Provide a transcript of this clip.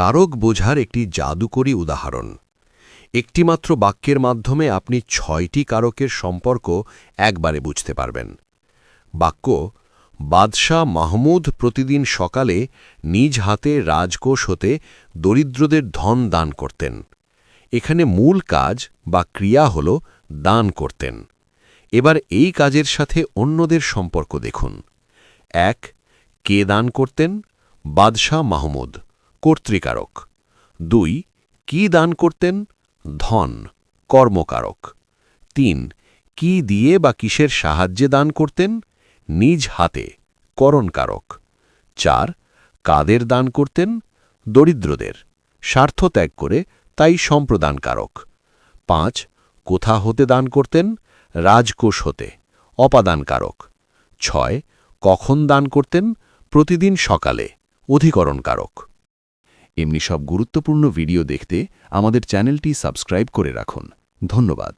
কারক বোঝার একটি জাদুকরী উদাহরণ। একটিমাত্র বাক্যের মাধ্যমে আপনি ছয়টি কারকের সম্পর্ক একবারে বুঝতে পারবেন। বাক্য, বাদশাহ মাহমুদ প্রতিদিন সকালে নিজ হাতে রাজকোষ হতে দরিদ্রদের ধন দান করতেন। এখানে মূল কাজ বা ক্রিয়া হল দান করতেন। এবার এই কাজের সাথে অন্যদের সম্পর্ক দেখুন। এক, কে দান করতেন? বাদশাহ মাহমুদ। কর্তৃকারক। দুই, কি দান করতেন? ধন, কর্মকারক। তিন, কি দিয়ে বা কিসের সাহায্যে দান করতেন? নিজ হাতে, করণকারক। চার, কাদের দান করতেন? দরিদ্রদের। স্বার্থ ত্যাগ করে তাই সম্প্রদানকারক। পাঁচ, কোথা হতে দান করতেন? রাজকোষ হতে, অপাদানকারক। ছয়, কখন দান করতেন? প্রতিদিন সকালে, অধিকরণকারক। এমনি সব গুরুত্বপূর্ণ ভিডিও দেখতে আমাদের চ্যানেলটি সাবস্ক্রাইব করে রাখুন। ধন্যবাদ।